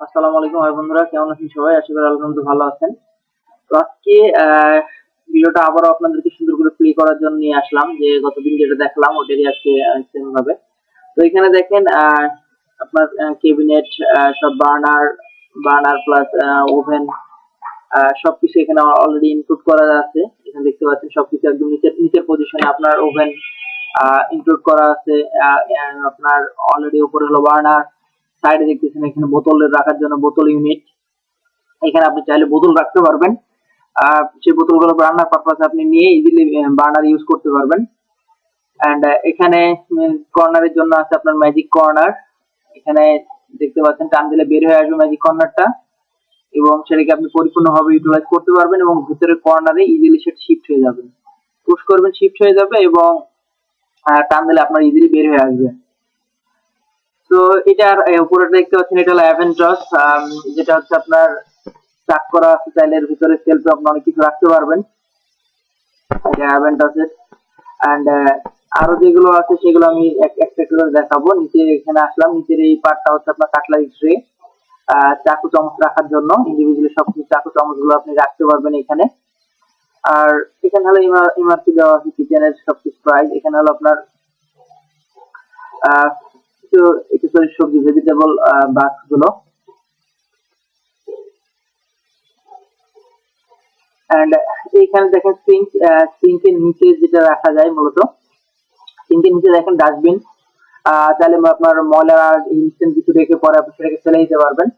আসসালামু আলাইকুম। ভাই বন্ধুরা, কেমন আছেন সবাই? আশা করি আলহামদুলিল্লাহ ভালো আছেন। তো আজকে ভিডিওটা আবারও আপনাদেরকে সুন্দর করে প্লে করার জন্য নিয়ে আসলাম। যে গতদিন যেটা দেখলাম, ওটারই আজকে সেম ভাবে। তো এখানে দেখেন আপনার কেবিনেট সব বার্নার বার্নার প্লাস ওভেন সবকিছু এখানে অলরেডি ইনক্লুড করা আছে। এখানে দেখতে পাচ্ছেন সবকিছু একদম নিচের নিচের পজিশনে আপনার ওভেন ইনক্লুড করা আছে। আপনার অলরেডি উপরে হলো বার্নার সাইডে দেখতেছেন, এখানে বোতল রাখার জন্য বোতল ইউনিট এখানে আপনি চাইলে বোতল রাখতে পারবেন। সেই বোতলগুলো রান্নার পারপাসে আপনি নিয়ে ইজিলি বার্নার ইউজ করতে পারবেন। অ্যান্ড এখানে কর্নারের জন্য আছে আপনার ম্যাজিক কর্নার এখানে দেখতে পাচ্ছেন, টান দিলে বের হয়ে আসবে ম্যাজিক কর্নারটা এবং সেটাকে আপনি পরিপূর্ণভাবে ইউটিলাইজ করতে পারবেন এবং ভিতরের কর্নারে ইজিলি সেটা শিফট হয়ে যাবে। পুশ করবেন শিফট হয়ে যাবে এবং টান দিলে আপনার ইজিলি বের হয়ে আসবে। এটার উপরে দেখতে পাচ্ছেন এটা হলো অ্যাভেন্টাস যেটা হচ্ছে আপনার চাক করা আছে চাইলে এর ভিতরে সেলফে আপনি অনেক কিছু রাখতে পারবেন। এটা অ্যাভেন্টাসের অ্যান্ড আরও যেগুলো আছে সেগুলো আমি এক, একটা করে দেখাবো। নিচে এখানে আসলাম, নিচের এই পার্টটা হচ্ছে আপনার কাটলারি ট্রে চাকু চামচ রাখার জন্য। ইন্ডিভিজুয়ালি সব কিছু চাকু চামচগুলো আপনি রাখতে পারবেন এখানে। আর এখানে হলো ইমার্সি দেওয়া আছে কিচেনের সবকিছু প্রাইস এখানে হলো আপনার কিছু একটু সরি সবজি ভেজিটেবল বাক্সগুলো এন্ড এইখানে দেখেন সিঙ্ক সিঙ্কের নিচে যেটা রাখা যায় মূলত সিঙ্কের নিচে দেখেন ডাস্টবিন তাহলে আপনার ময়লা ইনস্ট্যান্ট কিছু রেখে পরে আপনি সেটাকে ফেলে দিতে পারবেন।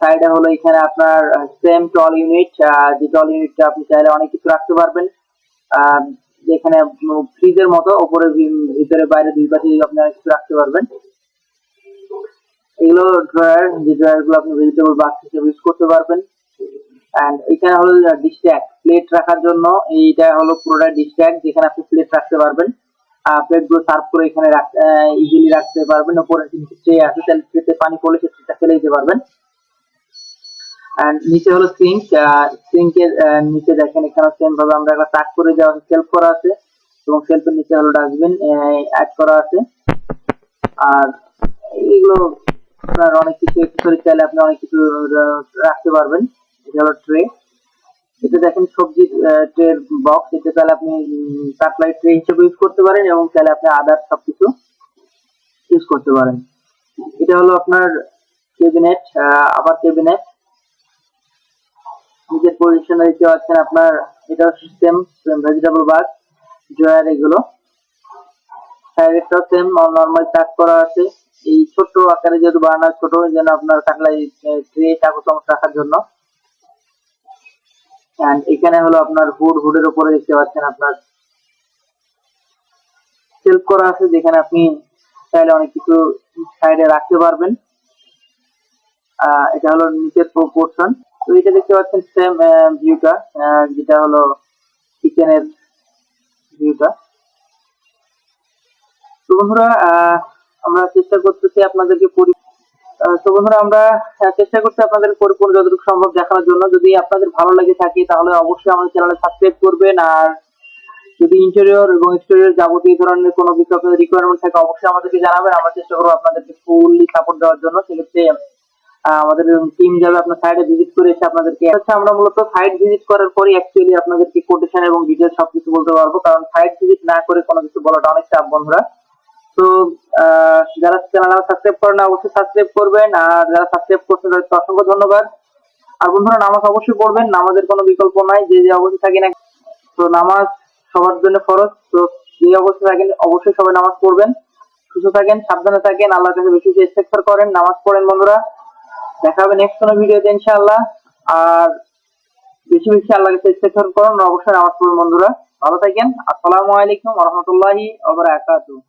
সাইডে হলো এখানে আপনার সেম টল ইউনিট যে টল ইউনিটটা আপনি চাইলে অনেক কিছু রাখতে পারবেন। যেখানে ফ্রিজের মতো উপরে ভি- ভিতরে বাইরে দুই পাশে আপনি অনেক কিছু রাখতে পারবেন। এগুলো ড্রয়ার যে ড্রয়ারগুলো আপনি ভেজিটেবল বাক্স হিসেবে ইউজ করতে পারবেন। এন্ড এখানে হলো ডিস্ট্যাক প্লেট রাখার জন্য এইটা হলো পুরোটা ডিস্ট্যাক যেখানে আপনি প্লেট রাখতে পারবেন। প্লেটগুলো সার্ভ করে এখানে ইজিলি রাখতে পারবেন। ওপরে ট্রে আছে তাহলে ট্রেতে পানি পড়লে সেটা ফেলে দিতে পারবেন। নিচে হলো সিঙ্ক সিঙ্কের নিচে দেখেন এখানে সেম ভাবে আমরা একটা তাক করে দেওয়া সেলফ করা আছে এবং সেলফের নিচে হলো ডাস্টবিন অ্যাড করা আছে। আর এগুলো আপনার অনেক কিছু অ্যাক্সেসরি চাইলে আপনি অনেক কিছু রাখতে পারবেন। এটা হলো ট্রে এটা দেখেন সবজি ট্রের বক্স এটা তাহলে আপনি কাটলাই ট্রে হিসেবে ইউজ করতে পারেন এবং চাইলে আপনি আদার সবকিছু ইউজ করতে পারেন। এটা হলো আপনার কেবিনেট আবার কেবিনেট নিজের পজিশনে দিতে পারছেন আপনার এটা সিস্টেম ভেজিটেবল বাগ ড্রয়ার এগুলো। সাইডেরটাও সেম নর্মাল চাক করা আছে। এই ছোট আকারে যেহেতু বানানো ছোট যেন আপনার কাটলাই ট্রে চাকু চামচ রাখার জন্য। And এখানে হলো আপনার হুড হুডের উপরে দেখতে পাচ্ছেন আপনার সেলফ করা আছে, যেখানে আপনি চাইলে অনেক কিছু সাইডে রাখতে পারবেন। এটা হলো নিচের পোর্শন তো এটা দেখতে পাচ্ছেন সেম ভিউটা যেটা হলো ভিউটা তো বন্ধুরা আমরা চেষ্টা করতেছি আপনাদেরকে তো বন্ধুরা, আমরা চেষ্টা করছি আপনাদের পরিপূর্ণ যতটুকু সম্ভব দেখানোর জন্য। যদি আপনাদের ভালো লাগে থাকে, তাহলে অবশ্যই আমাদের চ্যানেলে সাবস্ক্রাইব করবেন। আর যদি ইন্টেরিয়র এবং এক্সটেরিয়র যাবতীয় ধরনের কোনো কিছু আপনাদের রিকোয়ারমেন্ট থাকে, অবশ্যই আমাদেরকে জানাবেন। আমরা চেষ্টা করব আপনাদেরকে ফুললি সাপোর্ট দেওয়ার জন্য। সেক্ষেত্রে আমাদের টিম যাবে আপনার সাইডে ভিজিট করে এসে আপনাদেরকে হচ্ছে আমরা মূলত সাইট ভিজিট করার পরই অ্যাকচুয়ালি আপনাদেরকে কোটেশন এবং ডিটেলস সবকিছু বলতে পারব। কারণ সাইট ভিজিট না করে কোনো কিছু বলাটা অনেক চাপ বন্ধুরা। তো যারা চ্যানেল সাবস্ক্রাইব করেন অবশ্যই সাবস্ক্রাইব করবেন। আর যারা সাবস্ক্রাইব করছেন, তাদেরকে অসংখ্য ধন্যবাদ। আর বন্ধুরা, নামাজ অবশ্যই পড়বেন। নামাজের কোনো বিকল্প নাই। যে যে অবস্থা থাকি না তো নামাজ সবার জন্য ফরজ। তো যে অবস্থা থাকেন, অবশ্যই সবাই নামাজ পড়বেন। সুস্থ থাকেন, সাবধানে থাকেন। আল্লাহর কাছে বেশি বেশি করেন। নামাজ পড়েন, বন্ধুরা। দেখা হবে নেক্সট কোনো ভিডিওতে ইনশাআল্লাহ। আর বেশি বেশি কাছে ইস্তেগফার করুন। অবশ্যই আমার বন্ধুরা, ভালো থাকেন। আসসালামু আলাইকুম রাহমাতুল্লাহি ওয়া বারাকাতুহু।